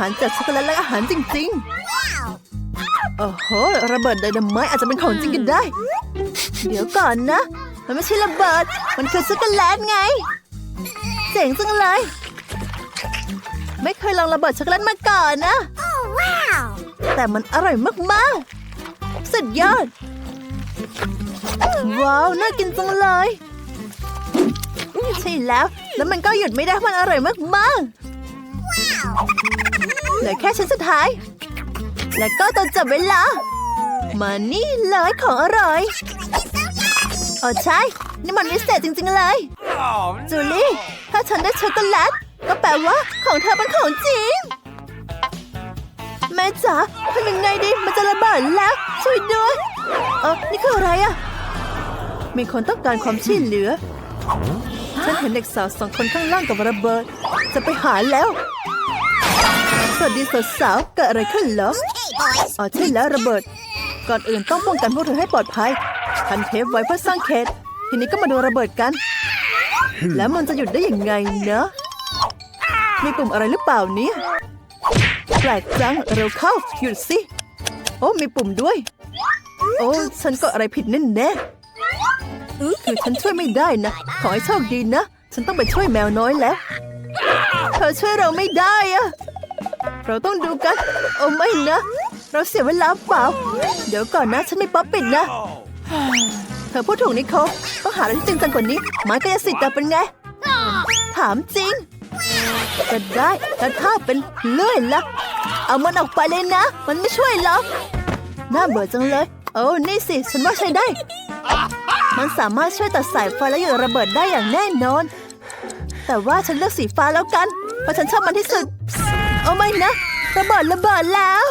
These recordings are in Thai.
อาหารจากช็อกโกแลตและอาหารจริงๆโอ้โหระเบิดไดนาไมต์อาจจะเป็นของจริงกันได้ เดี๋ยวก่อนนะ มันไม่ใช่ระเบิด มันคือช็อกโกแลตไง เจ๋งจังเลย ไม่เคยลองระเบิดช็อกโกแลตมาก่อนนะแต่มันอร่อยมากๆ สุดยอด ว้าว น่ากินจังเลย ใช่แล้ว แล้วมันก็หยุดไม่ได้มันอร่อยมากๆ เหลือแค่ชิ้นสุดท้าย แล้วก็ตองจับเวลา มานี่เลยของอร่อยอ๋อใช่ นี่มันวิเศษจริง ๆ เลย จูลี่ ถ้าฉันได้ช็อกโกแลตก็แปลว่าของเธอเป็นของจริง แม่จ๋าทำยังไงดี มันจะระเบิดแล้ว ช่วยด้วยเออนี่คืออะไรอะมีคนต้องการความช่วยเหลือ ฉันเห็นเด็กสาวสองคนข้างล่างกับระเบิด จะไปหาแล้ว สวัสดีสาวๆเกิดอะไรขึ้นเหรออ๋อใช่แล้วระเบิด ก่อนอื่นต้องป้องกันพวกเธอให้ปลอดภัยพันเทปไว้เพื่อสร้างเขตทีนี้ก็มาดูระเบิดกัน แล้วมันจะหยุดได้ยังไงเนอะมีปุ่มอะไรหรือเปล่าเนี่ยแปลกจังเร็วเข้าหยุดสิ โอ้มีปุ่มด้วย โอ้ฉันก็อะไรผิดแน่แน่ๆคือฉันช่วยไม่ได้นะ ขอให้โชคดีนะ ฉันต้องไปช่วยแมวน้อยแล้ว เธอช่วยเราไม่ได้อะ เราต้องดูกัน โอ้ไม่นะ เราเสียเวลาเปล่า เดี๋ยวก่อนนะฉันไม่ป๊อปปิดนะ เธอพูดถูกนิโคลต้องหาอะไรที่จริงจังกว่านี้ไม้กายสิทธิ์แต่เป็นไง ถามจริงก็ได้แล้วถ้าเป็นเลื่อยละเอามันออกไปเลยนะ มันไม่ช่วยหรอกน่าเบื่อจังเลย โอ้นี่สิ ฉันว่าใช้ได้ มันสามารถช่วยตัดสายไฟและหยุดระเบิดได้อย่างแน่นอน แต่ว่าฉันเลือกสีฟ้าแล้วกัน เพราะฉันชอบมันที่สุด เอาไม่นะ ระเบิดระเบิดแล้ว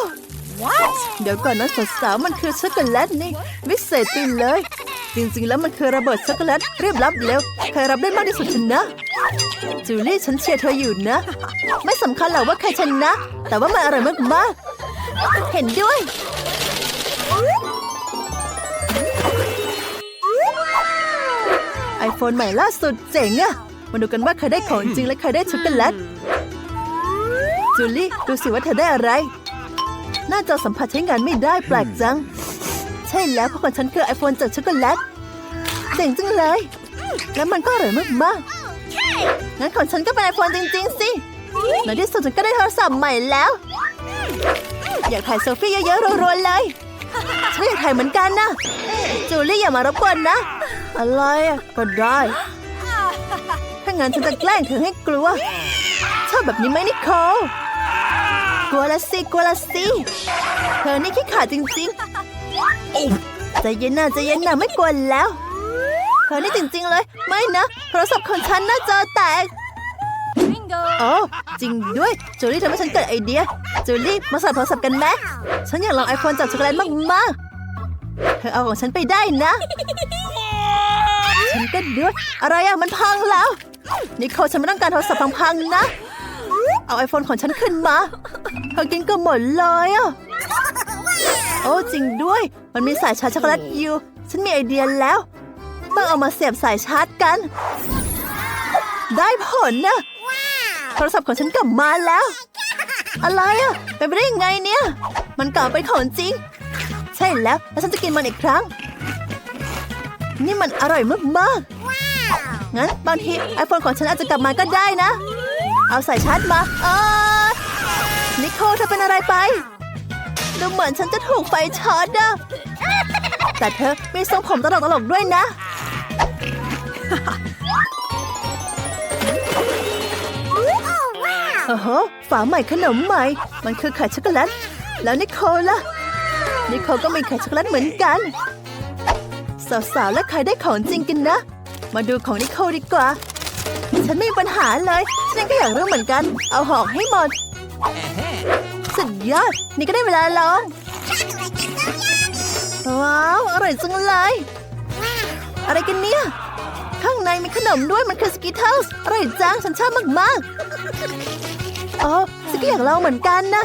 เดี๋ยวก่อนนะสาวๆมันคือช็อกโกแลตนี่วิเศษจริงเลย จริงๆแล้วมันคือระเบิดช็อกโกแลตเรียบรับเร็วใครรับได้มากที่สุดชนะจูลี่ฉันเชียร์เธออยู่นะ ไม่สำคัญหรอกว่าใครชนะ แต่ว่ามันอร่อยมากๆ เห็นด้วย ไอโฟนใหม่ล่าสุดเจ๋งอะมาดูกันว่าใครได้ของจริงและใครได้ช็อกโกแลต จูลี่ดูสิว่าเธอได้อะไร หน้าจอสัมผัสใช้งานไม่ได้แปลกจัง ใช่แล้วเพราะของฉันคือไอโฟนจากช็อกโกแลตเจ๋งจังเลย แล้วมันก็อร่อยมากๆงั้นของฉันก็เป็นไอโฟนจริง ๆ สิในที่สุดฉันก็ได้โทรศัพท์ใหม่แล้ว อยากถ่ายเซลฟี่เยอะๆรัวๆเลยฉันอยากถ่ายเหมือนกันนะ จูลี่อย่ามารบกวนนะ อะไรอะก็ได้ ถ้างั้นฉันจะแกล้งเธอให้กลัว ชอบแบบนี้ไหมนิโคลกลัวละสิกลัวละสิเธอนี่ขี้ขลาดจริงๆใจเย็นนะใจเย็นนะไม่กลัวแล้วเธอนี่จริง ๆ เลย ไม่นะโทรศัพท์ของฉันน่าจอแตกโอ้จริงด้วยจูลี่ทำให้ฉันเกิดไอเดียจูลี่มาสลับโทรศัพท์กันไหมฉันอยากลองไอโฟนจากช็อกโกแลตมากๆเธอเอาของฉันไปได้นะ ฉันก็ด้วย อะไรอะมันพังแล้ว นิโคลฉันไม่ต้องการโทรศัพท์พังๆนะ เอาไอโฟนของฉันขึ้นมาเธอกินก็หมดเลยอะ โอ้จริงด้วย มันมีสายชาร์จช็อกโกแลตอยู่ ฉันมีไอเดียแล้ว ต้องเอามาเสียบสายชาร์จกัน ได้ผลนะโทรศัพท์ของฉันกลับมาแล้ว อะไรอะเป็นไปได้ยังไงเนี่ย มันกลับเป็นของจริง ใช่แล้ว แล้วฉันจะกินมันอีกครั้ง นี่มันอร่อยมากๆ งั้นบางทีไอโฟนของฉันอาจจะกลับมาก็ได้นะ เอาสายชาร์จมาเออนิโคลเธอเป็นอะไรไป ดูเหมือนฉันจะถูกไฟช็อตอะแต่เธอมีทรงผมตลกๆด้วยนะโอ้โหฝาใหม่ขนมใหม่ มันคือไข่ช็อกโกแลต แล้วนิโคลล่ะ นิโคลก็มีไข่ช็อกโกแลตเหมือนกัน สาวๆ และใครได้ของจริงกันนะ มาดูของนิโคลดีกว่า ฉันไม่มีปัญหาเลย ฉันก็อยากรู้เหมือนกัน เอาหอกให้หมด สุดยอด นี่ก็ได้เวลาลอง ว้าว อร่อยจังเลย อะไรกันเนี่ย ข้างในมีขนมด้วยมันคือสกิทเทิลส์อร่อยจัง ฉันชอบมากๆอ๋อฉันก็อยากลองเหมือนกันนะ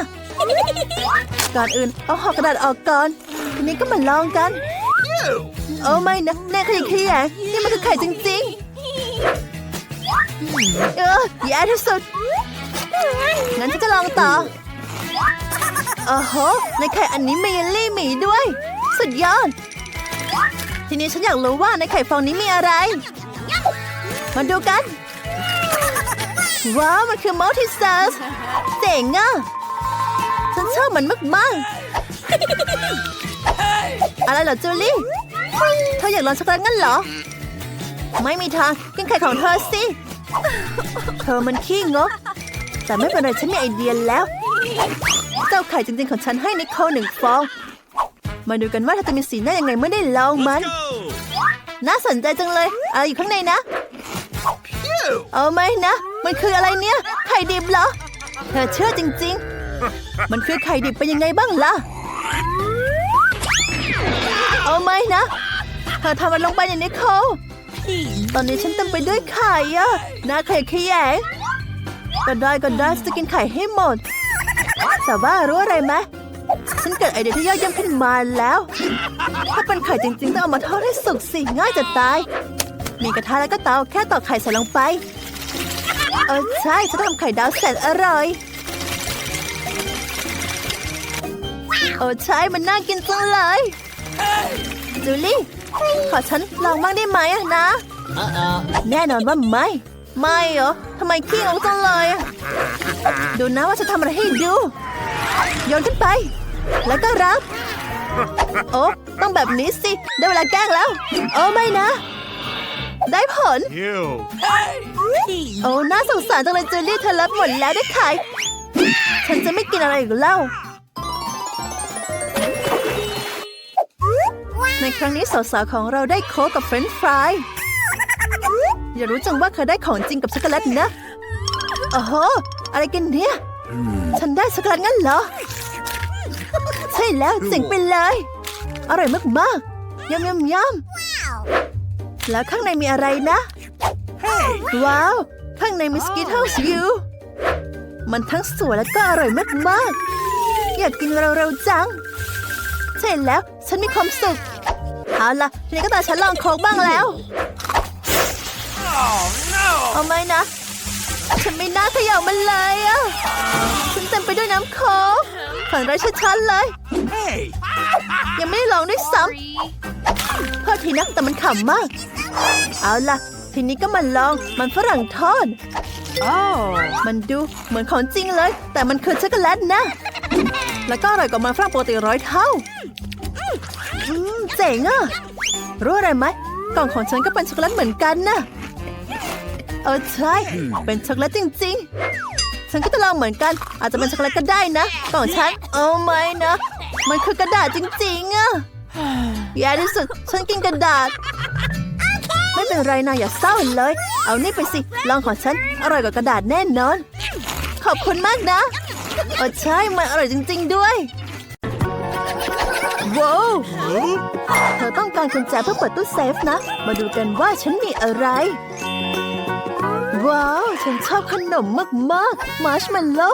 ก่อนอื่นเอาห่อกระดาษออกก่อน ทีนี้ก็มาลองกัน โอ้ไม่นะแน่ขยิกขยงนี่มันคือไข่จริงๆ เออแย่ที่สุด งั้นฉันจะลองต่อโอ้โหในไข่อันนี้มีเยลลี่หมีด้วย สุดยอด ทีนี้ฉันอยากรู้ว่าในไข่ฟองนี้มีอะไร มาดูกัน ว้าว มันคือมัลติเซอร์สเจ๋งอะ ฉันชอบมันมากๆอะไรเหรอจูลี่ เธออยากลองช็อกโกแลตงั้นเหรอ ไม่มีทางกินไข่ของเธอสิ เธอมันขี้งก แต่ไม่เป็นไรฉันมีไอเดียแล้ว เจ้าไข่จริงๆของฉันให้นิโคลหนึ่งฟอง มาดูกันว่าเธอจะมีสีหน้ายังไงเมื่อได้ลองมัน น่าสนใจจังเลย อะไรอยู่ข้างในนะ เอาไหมนะ มันคืออะไรเนี่ย ไข่ดิบเหรอ เธอเชื่อจริง ๆ มันคือไข่ดิบเป็นยังไงบ้างล่ะ เอาไหมนะเธอทำมันลงไปในนิโคลตอนนี้ฉันเต็มไปด้วยไข่อะหน้าไข่ขยงก็ได้ก็ได้จะกินไข่ให้หมด แต่ว่ารู้อะไรไหมฉันเกิดไอเดียที่ยอดเยี่ยมขึ้นมาแล้ว ถ้าเป็นไข่จริงๆต้องเอามาทอดให้สุกสิง่ายจะตาย มีกระทะแล้วก็เตาแค่ตอกไข่ใส่ลงไป เออใช่ฉันทำไข่ดาวแสนอร่อยโอ้ใช่มันน่ากินจังเลยจูลี่ ขอฉันลองบ้างได้ไหมอะนะ แน่นอนว่าไม่ ไม่เหรอทำไมขี้งกจังเลยอะดูนะว่าจะทำอะไรให้ดู โยนขึ้นไป แล้วก็รับ โอ้ต้องแบบนี้สิ ได้เวลาแกล้งแล้ว โอ้ไม่นะ ได้ผล Ew. โอ้น่าสงสารจังเลยจูลี่เธอรับหมดแล้วได้ขายฉันจะไม่กินอะไรอีกแล้ว ในครั้งนี้สาวๆของเราได้โค้กกับเฟรนช์ฟรายอย่ารู้จังว่าเคยได้ของจริงกับช็อกโกแลตนะโอ้โห อะไรกันเนี่ย ฉันได้ช็อกโกแลตงั้นเหรอ ใช่แล้วเจ๋งไปเลย อร่อยมากๆยำยำยำแล้วข้างในมีอะไรนะ ว้าว ข้างในมีสกิทเทิลส์ยูมันทั้งสวยและก็อร่อยมากๆ อยากกินเร็วๆจัง ใช่แล้วฉันมีความสุข เอาล่ะทีนี้ก็ตาฉันลองโค้กบ้างแล้ว Oh no! เอาไหมนะ ฉันไม่น่าเขย่ามันเลยอะฉันเต็มไปด้วยน้ำโค้กฝันร้ายชัดๆเลย Hey! ยังไม่ได้ลองด้วยซ้ำโทษทีนะแต่มันขำมาก เอาล่ะ ทีนี้ก็มาลองมันฝรั่งทอดมันดูเหมือนของจริงเลย แต่มันคือช็อกโกแลตนะ แล้วก็อร่อยกว่ามันฝรั่งปกติร้อยเท่าอืม เจ๋งอะรู้อะไรไหมกล่องของฉันก็เป็นช็อกโกแลตเหมือนกันนะเออใช่ เป็นช็อกโกแลตจริง ๆ ฉันก็จะลองเหมือนกัน อาจจะเป็นช็อกโกแลตก็ได้นะกล่องฉันโอ้ไม่นะ มันคือกระดาษจริงๆอะแย่ที่สุดฉันกินกระดาษ ไม่เป็นไรนะอย่าเศร้าเลย เอานี่ไปสิลองของฉันอร่อยกว่ากระดาษแน่นอน ขอบคุณมากนะเออใช่มันอร่อยจริง ๆ ด้วย ว้าวเธอต้องการกุญแจเพื่อเปิดตู้เซฟนะ มาดูกันว่าฉันมีอะไร ว้าว ฉันชอบขนมมากๆมาร์ชเมลโล่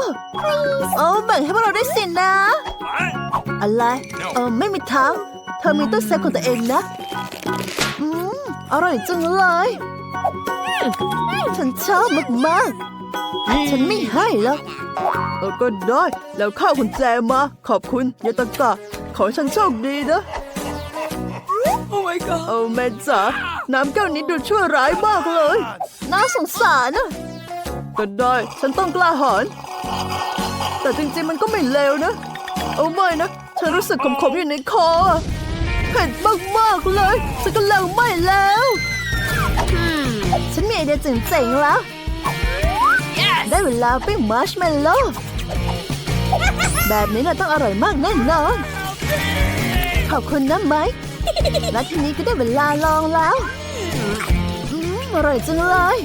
โอ้แบ่งให้พวกเราได้สินะ อะไร เออไม่มีทาง เธอมีตู้เซฟของตัวเองนะ อืม อร่อยจังเลย ฉันชอบมากๆ ฉันไม่ให้หรอกเออก็ได้แล้วข้าวกุญแจมา ขอบคุณยาตะกะ ขอให้ฉันโชคดีนะ Oh my god! เอาแม่จ๋าน้ำแก้วนี้ดูชั่วร้ายมากเลย น่าสงสารนะก็ได้ฉันต้องกล้าหาญแต่จริงๆมันก็ไม่เลวนะ เอาไม่นะฉันรู้สึกขมๆอยู่ในคออะเผ็ดมากๆเลยฉันก็เลิกไม่แล้ว ฉันมีไอเดียเจ๋งๆแล้ว ได้เวลาปิ้งมาร์ชเมลโล่แบบนี้น่ะต้องอร่อยมากแน่นอนขอบคุณนะไหมและทีนี้ก็ได้เวลาลองแล้วอร่อยจังเลย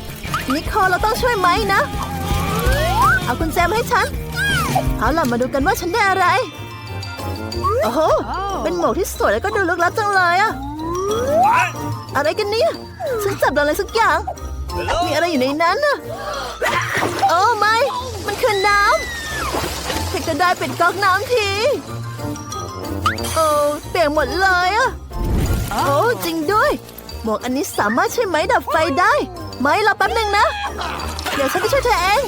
นิโคลเราต้องช่วยไหมนะ เอากุญแจมให้ฉัน เอาล่ะมาดูกันว่าฉันได้อะไร โอ้โห เป็นหมวกที่สวยแล้วก็ดูลึกลับจังเลยอะอะไรกันเนี่ย ฉันจับอะไรสักอย่าง มีอะไรอยู่ในนั้นน่ะ ได้ปิดก๊อกน้ำทีโอ้เปียกหมดเลยอะโอ้จริงด้วย หมวกอันนี้สามารถใช้ไม้ดับไฟได้ ไม้รอแป๊บหนึ่งนะ เดี๋ยวฉันจะช่วยเธอเอง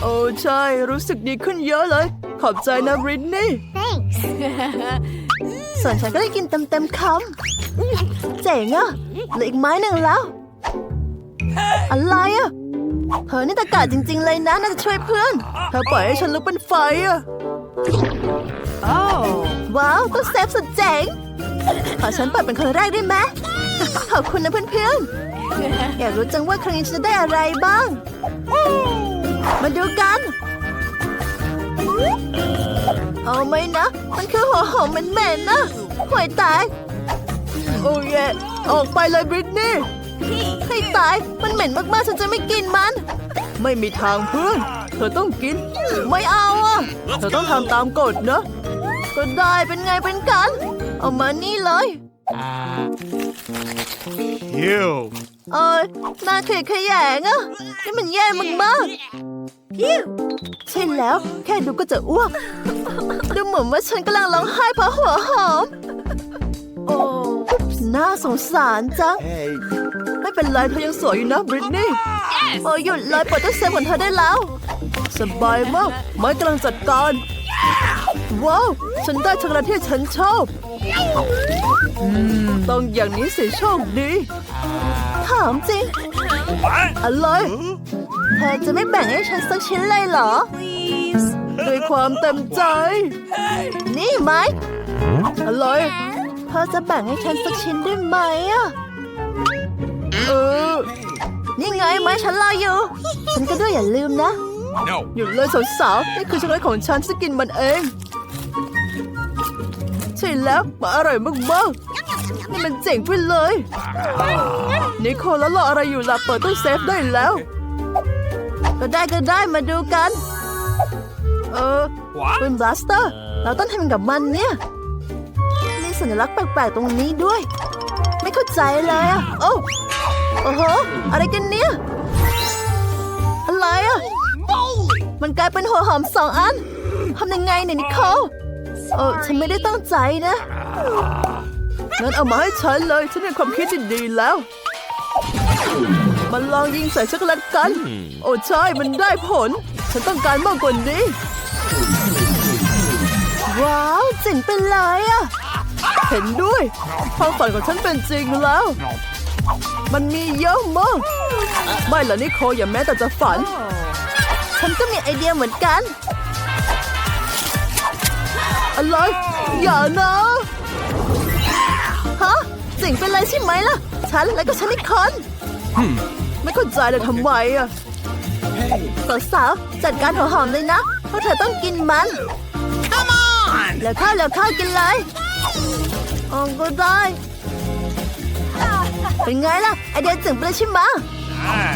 โอ้ใช่รู้สึกดีขึ้นเยอะเลย ขอบใจนะบริตนี่ Thanks. ส่วนฉันก็ได้กินเต็มเต็มๆคำเจ๋งอะเหลืออีกไม้หนึ่งแล้ว อะไรอะ เธอนี่ตะกาจริง ๆ เลยนะน่าจะช่วยเพื่อน เธอปล่อยให้ฉันลุกเป็นไฟอะว้าวก็เซฟสุดเจ๋ง ขอฉันเปิดเป็นคนแรกได้ไหมขอบคุณนะเพื่อนๆ อยากรู้จังว่าครั้งนี้ฉันจะได้อะไรบ้าง มาดูกัน เอาไหมนะ มันคือหัวหอมเหม็นๆนะห่วยตาย โอ้ยออกไปเลยบริตนี่ ให้ตาย มันเหม็นมากๆ ฉันจะไม่กินมัน ไม่มีทางเพื่อน เธอต้องกิน ไม่เอาอะ เธอต้องทำตามกฎนะ ก็ได้เป็นไงเป็นกัน เอามานี่เลย Ew. เอ้ยน่าเขยขยงอะนี่มันแย่มากๆใช่แล้ว แค่ดูก็จะอ้วก ดูเหมือนว่าฉันกำลังร้องไห้เพราะหัวหอม โอ้ น่าสงสารจัง Hey. ไม่เป็นไรเธอยังสวยอยู่นะบริตนี่โอ้ยหยุดเลยเปิดตู้เซฟของเธอได้แล้ว สบายมากไม้กำลังจัดการ ว้าว ฉันได้ช็อกโกแลตที่ฉันชอบอืมต้องอย่างนี้สิโชคดี ถามจริง What? อะไรเธอจะไม่แบ่งให้ฉันสักชิ้นเลยเหรอด้วยความเต็มใจ นี่ไหมอะไร เธอจะแบ่งให้ฉันสักชิ้นได้ไหมอะเออนี่ไงไหมฉันรออยู่ ฉันก็ด้วยอย่าลืมนะ No. หยุดเลยสาวๆนี่คือช็อกโกแลตของฉันฉันจะกินมันเอง ใช่แล้วมันอร่อยมากๆนี่มันเจ๋งไปเลยนิโคลแล้วรออะไรอยู่ล่ะเปิดตู้เซฟได้แล้ว ก็ได้ก็ได้มาดูกัน เออ What? เป็นบลัสเตอร์ เราต้องทำกับมันเนี่ยมี สัญลักษณ์แปลกๆตรงนี้ด้วย ไม่เข้าใจเลยอะโอ้โอ้โห อะไรกันเนี่ย อะไรอะ มันกลายเป็นหัวหอมสองอันทำยังไงเนี่ยนิโคลเออฉันไม่ได้ตั้งใจนะ งั้นเอามาให้ฉันเลย ฉันมีความคิดที่ดีแล้ว มันลองยิงใส่ช็อกโกแลตกัน โอ้ใช่ มันได้ผล ฉันต้องการมากกว่านี้ ว้าวเจ๋งไปเลยอะ เห็นด้วยความฝันของฉันเป็นจริงแล้ว มันมีเยอะมาก ไม่ละนิโคอย่าแม้แต่จะฝัน ฉันก็มีไอเดียเหมือนกัน อะไร อย่านะ ฮะเจ๋งไปเลยใช่ไหมล่ะ ฉันแล้วก็ฉันอีกคนไม่เข้าใจเลยทำไมอะสาวๆจัดการหัวหอมเลยนะ เพราะเธอต้องกินมัน Come on. แล้วข้าวแล้วข้าวกินเลย อ๋อก็ได้ เป็นไงล่ะไอเดียเจ๋งไปเลยใช่ไหม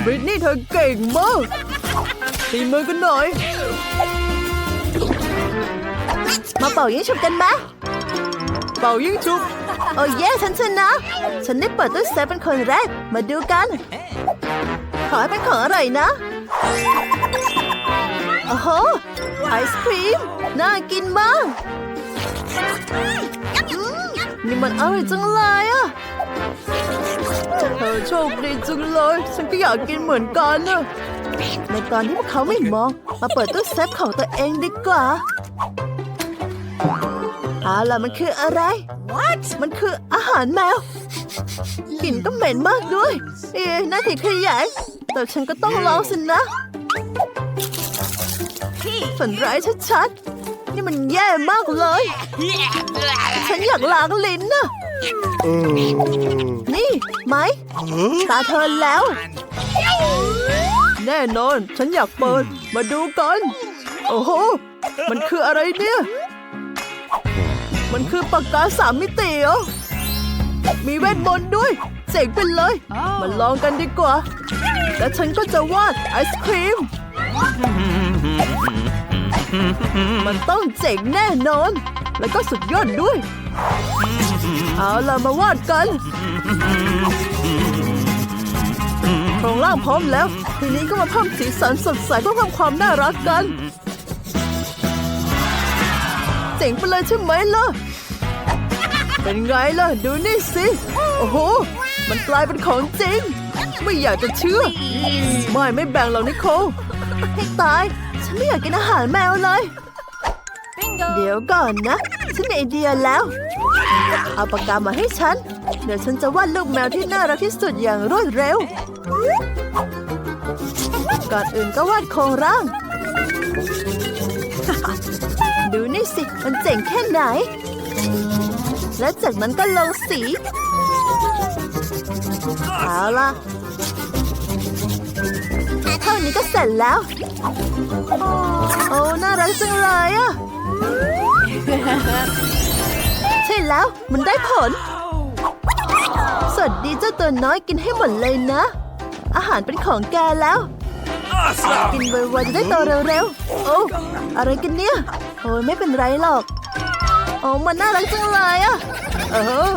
บริตนี่เธอเก่งมากตีมือกันหน่อย มาเป่ายิงฉุบกันไหมเป่ายิงฉุบโอ้เย่ฉันชนะ ฉันได้เปิดตู้เซฟเป็นคนแรก มาดูกัน ขอให้เป็นของอร่อยนะโอ้โหไอศครีม น่ากินมากอืม นี่มันอร่อยจังเลยอะเธอโชคดีจังเลย ฉันก็อยากกินเหมือนกันนะในตอนที่พวกเขาไม่มอง มาเปิดตู้เซฟของตัวเองดีกว่าเอาล่ะมันคืออะไร What? มันคืออาหารแมวกลิ่นก็เหม็นมากด้วย เอ๊ะน่าถิขยายแต่ฉันก็ต้องลองสินะ ฝันร้ายชัดๆ นี่มันแย่มากเลย ฉันอยากล้างลิ้นนะนี่ไหมตาเธอแล้ว แน่นอน ฉันอยากเปิด มาดูกัน โอ้โห มันคืออะไรเนี่ย มันคือปากกาสามมิติเหรอมีเวทมนต์ด้วยเจ๋งไปเลย มาลองกันดีกว่า และฉันก็จะวาดไอศครีม มันต้องเจ๋งแน่นอน แล้วก็สุดยอดด้วย เอาล่ะมาวาดกันโครงร่างพร้อมแล้ว ทีนี้ก็มาเพิ่มสีสันสดใสเพื่อเพิ่มความน่ารักกัน เจ๋งไปเลยใช่ไหมล่ะ เป็นไงล่ะ ดูนี่สิ โอ้โห มันกลายเป็นของจริง ไม่อยากจะเชื่อ ไม่ไม่แบ่งหรอกนิโคให้ตาย ฉันไม่อยากกินอาหารแมวเลย เดี๋ยวก่อนนะ ฉันมีไอเดียแล้ว เอาปากกามาให้ฉัน เดี๋ยวฉันจะวาดลูกแมวที่น่ารักที่สุดอย่างรวดเร็ว ก่อนอื่นก็วาดโครงร่าง ดูนี่สิ มันเจ๋งแค่ไหน และจากนั้นก็ลงสี เอาล่ะเท่า นี้ก็เสร็จแล้ว โอ้ น่ารักจังเลยอะใช่แล้ว มันได้ผล สวัสดีเจ้าตัวน้อยกินให้หมดเลยนะ อาหารเป็นของแกแล้ว Awesome! กินไวๆจะได้โตเร็วๆ โอ้ อะไรกันเนี่ย โอ้ยไม่เป็นไรหรอก โอ้ มันน่ารักจังเลยอะเออ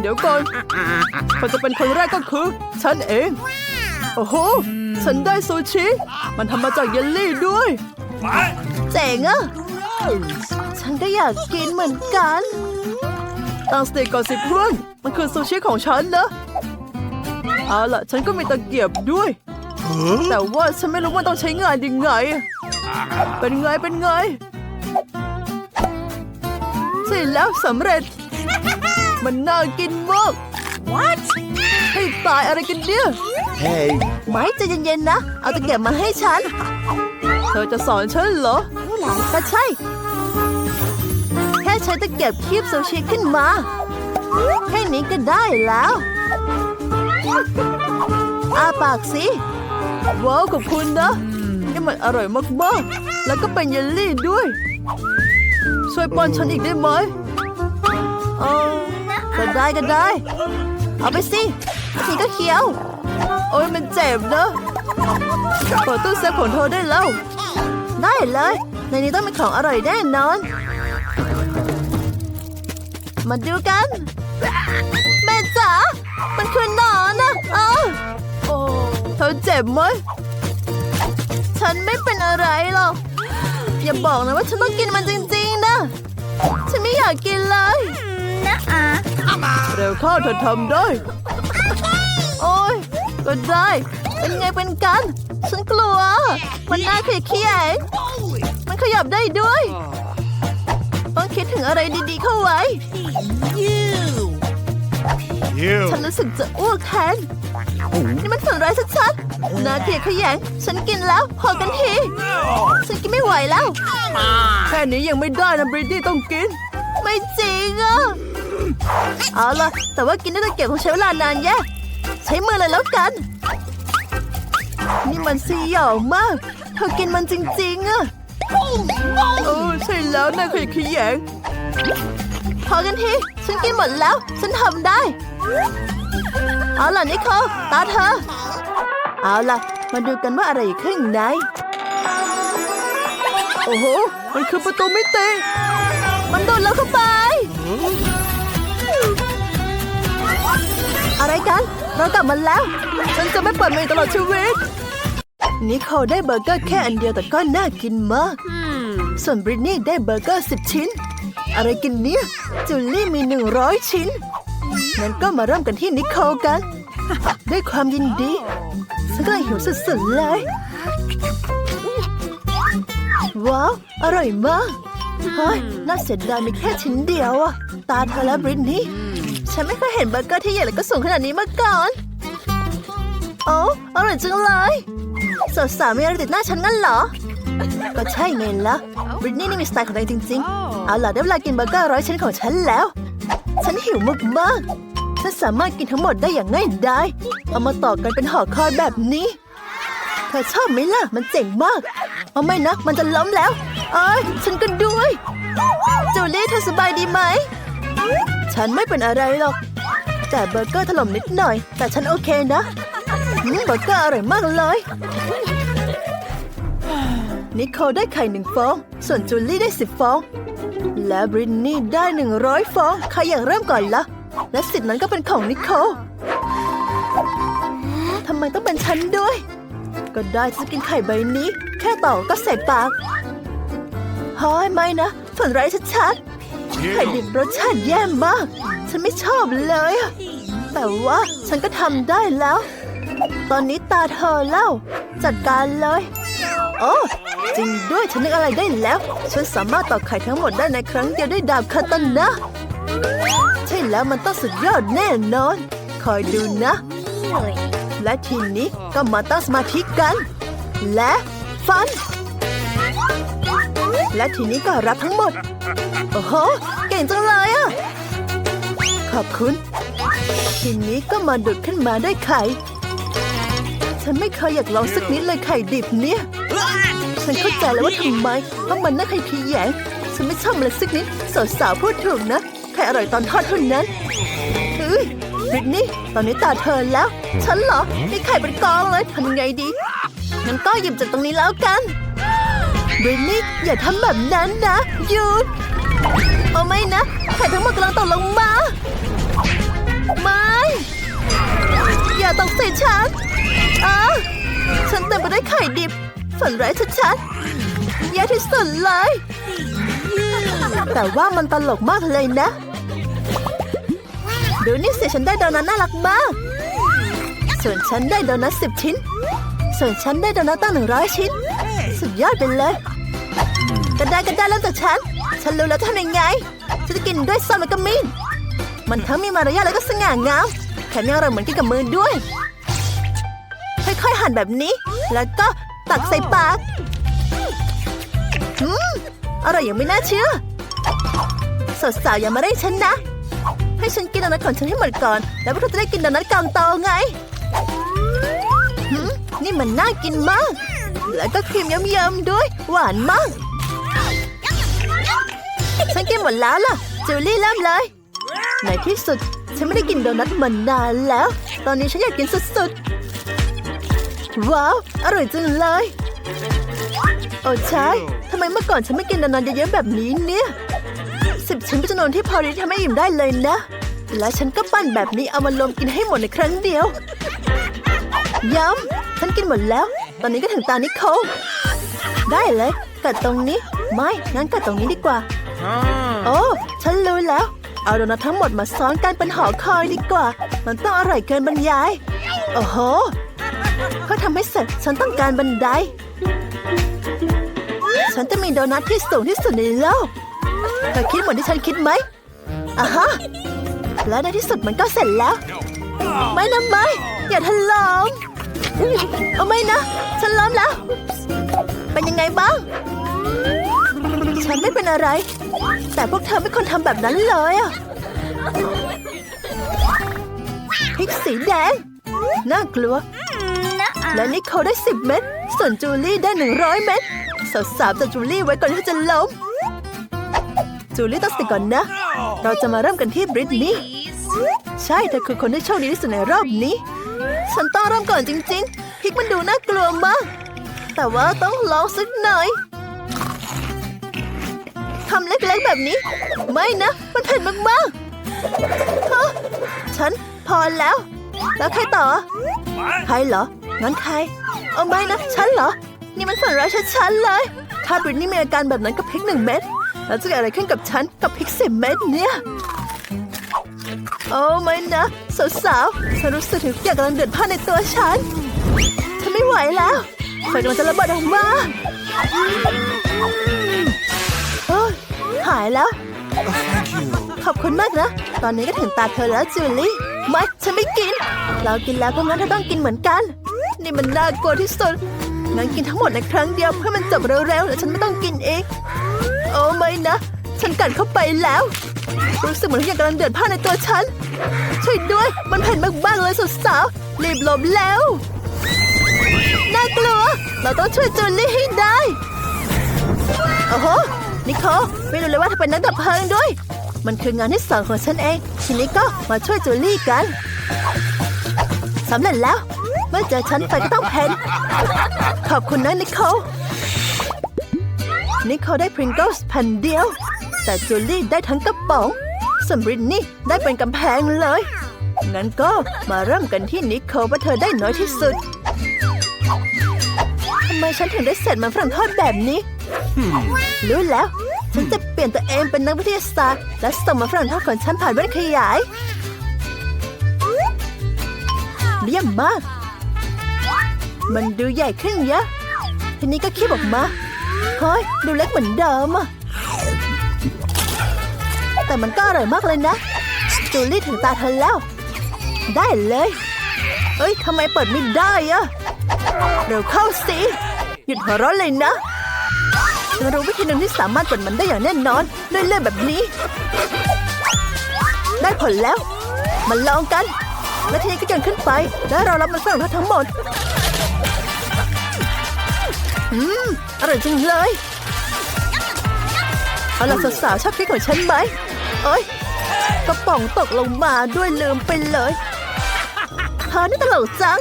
เดี๋ยวก่อนคนจะเป็นคนแรกก็คือ ฉันเอง โอ้โห ฉันได้ซูชิ มันทำมาจากเยลลี่ด้วย What? เจ๋งอะฉันก็อยากกินเหมือนกัน ตั้งสติก่อนสิเพื่อน มันคือซูชิของฉันนะเอาล่ะ ฉันก็มีตะเกียบด้วย Huh? แต่ว่าฉันไม่รู้ว่าต้องใช้งานยังไง เป็นไง เป็นไงเสร็จแล้วสำเร็จ มันน่ากินมาก What ให้ตายอะไรกันเนี่ย Hey. ไม่ใจเย็นๆนะ เอาตะเกียบมาให้ฉัน เธอจะสอนฉันเหรอก็ใช่ แค่ใช้ตะเกียบคีบซูชิขึ้นมา แค่นี้ก็ได้แล้วอาปากสิ ว้าวขอบคุณนะนี่มันอร่อยมากๆ แล้วก็เป็นเยลลี่ด้วย ช่วยป้อนฉันอีกได้ไหมเออก็ได้ก็ได้ เอาไปสิ ทีก็เคี้ยว โอ้ยมันเจ็บนะเปิดตู้เซฟของเธอได้แล้ว ได้เลย ในนี้ต้องมีของอร่อยแน่นอน มาดูกัน แม่จ๋า มันคือหนอนนะเออโอ้เธอเจ็บไหมฉันไม่เป็นอะไรหรอก อย่าบอกนะว่าฉันต้องกินมันจริงๆนะ ฉันไม่อยากกินเลยเร็วเข้าเธอทำได้โอ้ย ก็ได้ เป็นไงเป็นกัน ฉันกลัว มันน่าเขียเขียงมันขยับได้ด้วย ต้องคิดถึงอะไรดีๆเข้าไว้ You. ฉันรู้สึกจะอ้วกแทน นี่มันฝันร้ายชัดๆน่าเกลียดขยง ฉันกินแล้วพอกันที ฉันกินไม่ไหวแล้ว แค่นี้ยังไม่ได้นะบริตตี้ต้องกิน ไม่จริงอะเอาล่ะ แต่ว่ากินด้วยตะเกียบต้องใช้เวลานานแย่ ใช้มือเลยแล้วกัน นี่มันสยองมาก เธอกินมันจริงๆอะโอ้ใช่แล้วนายขยะแขยงพอกันทีฉันกินหมดแล้ว ฉันทำได้ เอาล่ะนิโคลตาเธอ เอาล่ะ มาดูกันว่าอะไรอยู่ข้างในโอ้โห มันคือประตูมิติมันโดนแล้วเข้าไป อะไรกัน เรากลับมาแล้ว ฉันจะไม่เปิดมันอีกตลอดชีวิต นิโคลได้เบอร์เกอร์แค่อันเดียวแต่ก็น่ากินมาก ส่วนบริตนี่ได้เบอร์เกอร์สิบชิ้น อะไรกันเนี่ย จูลี่มีหนึ่งร้อยชิ้น งั้นก็มาเริ่มกันที่นิโคลกัน ด้วยความยินดีฉันกำลังหิวสุดๆเลย ว้าว อร่อยมากเฮ้ยน่าเสียดายมีแค่ชิ้นเดียวอะตาเธอและบริตนี่ ฉันไม่เคยเห็นเบอร์เกอร์ที่ใหญ่และก็สูงขนาดนี้มาก่อน โอ้อร่อยจังเลยสาวสาวมีอะไรติดหน้าฉันงั้นเหรอ ก็ใช่ไงล่ะบริตนี่นี่มีสไตล์ของตัวเองจริง ๆ เอาล่ะได้เวลากินเบอร์เกอร์ร้อยชิ้นของฉันแล้ว ฉันหิวมากๆฉันสามารถกินทั้งหมดได้อย่างง่ายดายเอามาต่อกันเป็นห่อคอยแบบนี้เธอชอบไหมล่ะ มันเจ๋งมากเอาไม่นะ มันจะล้มแล้ว เอ้ยฉันก็ด้วยจูลี่เธอสบายดีไหม ฉันไม่เป็นอะไรหรอก แต่เบอร์เกอร์ถล่มนิดหน่อย แต่ฉันโอเคนะเบอร์เกอร์อร่อยมากเลย นิโคลได้ไข่หนึ่งฟอง ส่วนจูลี่ได้สิบฟอง และบรินนี่ได้หนึ่งร้อยฟอง ใครอยากเริ่มก่อนละ่ะ และสิทธิ์นั้นก็เป็นของนิโคลทำไมต้องเป็นฉันด้วย ก็ได้จะกินไข่ใบนี้ แค่ต่อก็ใส่ปากฮ้ยไม่นะฝันร้ายชัดๆ ไข่ดิบรสชาติแย่มาก ฉันไม่ชอบเลย แต่ว่าฉันก็ทำได้แล้ว ตอนนี้ตาเธอแล้วจัดการเลย โอ้จริงด้วยฉันนึกอะไรได้แล้ว ฉันสามารถตอกไข่ทั้งหมดได้ในครั้งเดียวด้วยดาบคาตานะ ใช่แล้วมันต้องสุดยอดแน่นอน คอยดูนะ และทีนี้ก็มาตั้งสมาธิกัน และฟัน และทีนี้ก็รับทั้งหมด โอ้โห เก่งจังเลยอะขอบคุณ ทีนี้ก็มาดุดขึ้นมาได้ไข่ ฉันไม่เคยอยากลองสักนิดเลยไข่ดิบเนี่ย ฉันเข้าใจแล้วว่าทำไมต้องมันน่าใครขยง ฉันไม่ชอบมันเลยสักนิดสาวๆพูดถูกนะ ไข่อร่อยตอนทอดเท่านั้นเฮ้ยบริตนี่ตอนนี้ตาเธอแล้ว ฉันเหรอมีไข่เป็นกองเลยทำยังไงดีงั้นก็หยิบจากตรงนี้แล้วกัน บริตนี่อย่าทำแบบนั้นนะหยุดเอาไม่นะไข่ทั้งหมดกำลังตกลงมา ไม่ อย่าตกใส่ฉันอ้าฉันเต็มไปด้วยไข่ดิบ ฝันร้ายชัดๆแย่ที่สุดเลย แต่ว่ามันตลกมากเลยนะ ดูนี่สิฉันได้โดนัทน่ารักมาก ส่วนฉันได้โดนัทสิบชิ้น ส่วนฉันได้โดนัทตั้งหนึ่งร้อยชิ้น สุดยอดไปเลยกระได้กระได้เริ่มจากฉัน ฉันรู้แล้วจะทำยังไง ฉันจะกินด้วยซอสและก็มีนมันทั้งมีมารยาทแล้วก็สง่างามแถมยังอร่อยเหมือนกินกับมือด้วย ค่อยๆหั่นแบบนี้ แล้วก็ตักใส่ปากอืมอร่อยอย่างไม่น่าเชื่อ สดสาวอย่ามาได้ฉันนะ ให้ฉันกินโดนัทของฉันให้หมดก่อน แล้วพวกเธอจะได้กินโดนัทกองโตไงนี่มันน่ากินมาก แล้วก็ครีมเยิ้มๆด้วย หวานมาก ฉันกินหมดแล้วล่ะ จูลี่เริ่มเลย ในที่สุด ฉันไม่ได้กินโดนัทมานานแล้ว ตอนนี้ฉันอยากกินสุดๆ ว้าว อร่อยจังเลย โอ้ใช่ทำไมเมื่อก่อนฉันไม่กินโดนัทเยอะๆแบบนี้เนี่ยสิบชิ้นเป็นจำนวนที่พอดีทำให้อิ่มได้เลยนะ และฉันก็ปั้นแบบนี้เอามารวมกินให้หมดในครั้งเดียวยำฉันกินหมดแล้ว ตอนนี้ก็ถึงตานิโคลได้เลยกัดตรงนี้ ไม่งั้นกัดตรงนี้ดีกว่า โอ้ฉันรู้แล้ว เอาโดนัททั้งหมดมาซ้อนกันเป็นหอคอยดีกว่า มันต้องอร่อยเกินบรรยาย โอ้โหเพื่อทำให้เสร็จฉันต้องการบันได ฉันจะมีโดนัทที่สูงที่สุดในโลกเธอคิดเหมือนที่ฉันคิดไหมอะฮะและในที่สุดมันก็เสร็จแล้ว ไม่นะไม่อย่าทะลอม เอาไม่นะ ฉันล้มแล้ว เป็นยังไงบ้าง ฉันไม่เป็นอะไร แต่พวกเธอไม่ควรทำแบบนั้นเลยอะพริกสีแดง น่ากลัว และนิโคลได้สิบเม็ด ส่วนจูลี่ได้หนึ่งร้อยเม็ดสาวๆจะจูลี่ไว้ก่อนที่จะล้ม จูลี่ต้องสติก่อนนะ เราจะมาเริ่มกันที่บริตนี่ ใช่ เธอคือคนที่โชคดีที่สุดในรอบนี้ ฉันต้องเริ่มก่อนจริงๆพริกมันดูน่ากลัวมาก แต่ว่าต้องลองสักหน่อยทำเล็กๆแบบนี้ ไม่นะ มันเผ็ดมากๆฮะฉันพอแล้ว แล้วใครต่อ ใครเหรอ งั้นใคร เอาไม่นะ ฉันเหรอ นี่มันฝันร้ายชัดๆเลย ถ้าบริตนี่มีอาการแบบนั้นกับพริกหนึ่งเม็ดแล้วจะเกิดอะไรขึ้นกับฉันกับพริกสิบเม็ดเนี่ย โอ้ไม่นะสาวๆฉันรู้สึกถึงอยากกำลังเดือดพ่านในตัวฉัน ฉันไม่ไหวแล้วไฟกำลังจะระเบิดออกมาโอ้ยหายแล้ว Thank you. ขอบคุณมากนะ ตอนนี้ก็ถึงตาเธอแล้วจูลี่ไม่ฉันไม่กิน เรากินแล้วก็งั้นเธอต้องกินเหมือนกัน นี่มันน่ากลัวที่สุดงั้นกินทั้งหมดในครั้งเดียวเพื่อมันจบเร็วๆแล้วฉันไม่ต้องกินเอง โอ้ไม่นะ ฉันกัดเข้าไปแล้ว รู้สึกเหมือนทุกอย่างกำลังเดือดพล่าในตัวฉัน ช่วยด้วย มันเผ็ดมากๆเลยสุดสาว รีบหลบแล้ว น่ากลัว เราต้องช่วยจูลี่ให้ได้ โอ้โห นิโคลไม่รู้เลยว่าเธอเป็นนักดับเพลิงด้วย มันคืองานที่สองของฉันเอง ทีนี้ก็มาช่วยจูลี่กัน สำเร็จแล้ว เมื่อเจอฉันไฟก็ต้องเพนขอบคุณนะนิโคลนิโคลได้พริงเกิลส์แผ่นเดียว แต่จูลี่ได้ทั้งกระป๋องส่วนบริตนี่ได้เป็นกำแพงเลย งั้นก็มาเริ่มกันที่นิโคลว่าเธอได้น้อยที่สุดทำไมฉันถึงได้เสร็จมันฝรั่งทอดแบบนี้รู้แล้ว ฉันจะเปลี่ยนตัวเองเป็นนักวิทยาศาสตร์และส่งมาฝรั่งทอดของฉันผ่านแว่นขยายเยี่ยมมาก มันดูใหญ่ขึ้นเยอะทีนี้ก็คีบออกมาเฮ้ยดูเล็กเหมือนเดิมอะ แต่มันก็อร่อยมากเลยนะ จูลี่ถึงตาเธอแล้ว ได้เลย เอ้ยทำไมเปิดไม่ได้อะเร็วเข้าสิ หยุดหัวเร้อนเลยนะฉันรู้วิธีหนึ่งที่สามารถเปิดมันได้อย่างแน่นอนเลื่อยๆแบบนี้ ได้ผลแล้ว มาลองกัน และทีนี้ก็โยนขึ้นไป แล้วเรารับมันฝรั่งทั้งหมด อืม อร่อยจังเลย เอาล่ะสาวๆชอบเค้กของฉันไหม เอ้ยกระป๋องตกลงมาด้วยลืมไปเลยเธอนี่ตลกจัง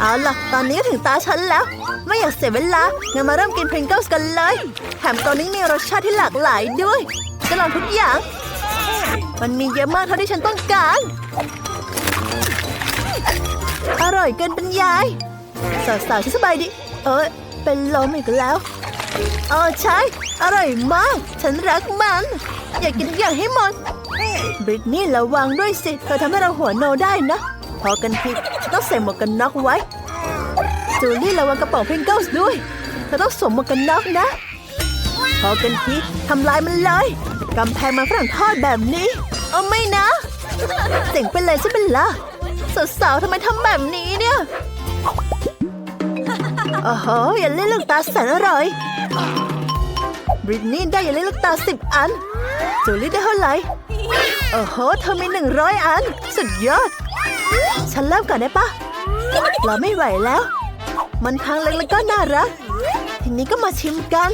เอาล่ะ ตอนนี้ก็ถึงตาฉันแล้ว ไม่อยากเสียเวลางั้นมาเริ่มกินพริงเกิลส์กันเลย แถมตอนนี้มีรสชาติที่หลากหลายด้วยจะลองทุกอย่าง มันมีเยอะมากเท่าที่ฉันต้องการ อร่อยเกินบรรยาย สาวๆฉันสบายดี เอ้ยเป็นลมอีกแล้ว เออใช่ อร่อยมาก ฉันรักมัน อยากกินทุกอย่างให้หมดบริตนี่ระวังด้วยสิ เธอทำให้เราหัวโนได้นะ พอกันผิดต้องใส่หมวกกันน็อกไว้ จูลี่ระวังกระป๋องพริงเกิลส์ด้วย เธอต้องสวมหมวกกันน็อกนะ พอกันทีทำลายมันเลยกำแพงมันฝรั่งทอดแบบนี้ เอาไม่นะเจ๋งไปเลยใช่ไหมล่ะสาวๆทำไมทำแบบนี้เนี่ยโอ้โหอย่าเล่นลูกตาแสนอร่อย บริตนี่ได้อย่าเล่นลูกตาสิบอัน จูลี่ได้เท่าไหร่โอ้โห เธอมีหนึ่งร้อยอัน สุดยอด ฉันเริ่มก่อนได้ปะเราไม่ไหวแล้ว มันทั้งเล็กแล้วก็น่ารัก ทีนี้ก็มาชิมกัน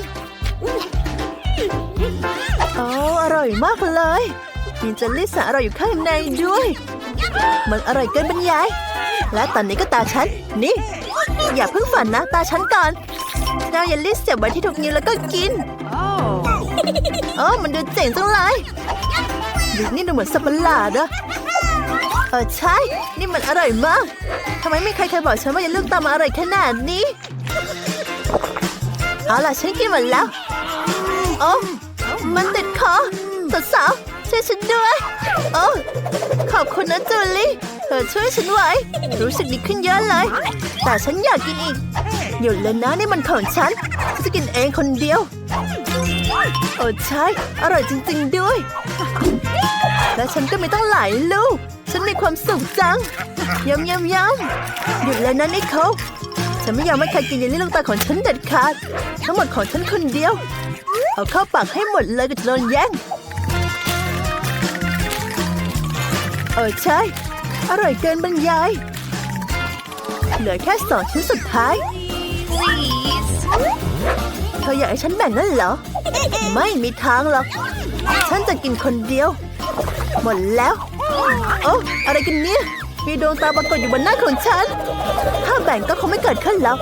โอ้อร่อยมากเลยมีเจลลี่สาอร่อยอยู่ข้างในด้วย มันอร่อยเกินบรรยาย และตอนนี้ก็ตาฉัน นี่ อย่าเพิ่งฝันนะ ตาฉันก่อนเจ้าเยลลี่เสียบไว้ที่ทุกนิ้วแล้วก็กิน โอ้มันดูเจ๋งจังเลยดินี่ดูเหมือนสับปะหลาดอะเออใช่ นี่มันอร่อยมากทำไมไม่ใครเคยบอกฉันว่าอย่าลืมตามอร่อยขนาดนี้ เอาล่ะฉันกินหมดแล้ว โอ้มันติดคอสาวๆช่วยฉันด้วย โอ้ขอบคุณนะจูลี่เธอช่วยฉันไว้ รู้สึกดีขึ้นเยอะเลย แต่ฉันอยากกินอีก หยุดเลยนะนี่มันของฉัน ฉันจะกินเองคนเดียว โอ้ใช่ อร่อยจริง ๆ ด้วย และฉันก็ไมีตั้งหลายลูก ฉันมีความสุขจังยำยำยำหยุดเลยนะนิโคลฉันไม่ยอมให้ใครกินเยลลี่ลูกตาของฉันเด็ดขาด ทั้งหมดของฉันคนเดียว เอาเข้าปากให้หมดเลยก็จะโดนแย่งเออใช่ อร่อยเกินบรรยาย เหลือแค่สองชิ้นสุดท้าย เธออยากให้ฉันแบ่งนั่นเหรอ ไม่มีทางหรอก ฉันจะกินคนเดียว หมดแล้ว โอ้อะไรกันเนี่ย มีดวงตาปรากฏอยู่บนหน้าของฉัน ถ้าแบ่งก็คงไม่เกิดขึ้นหรอก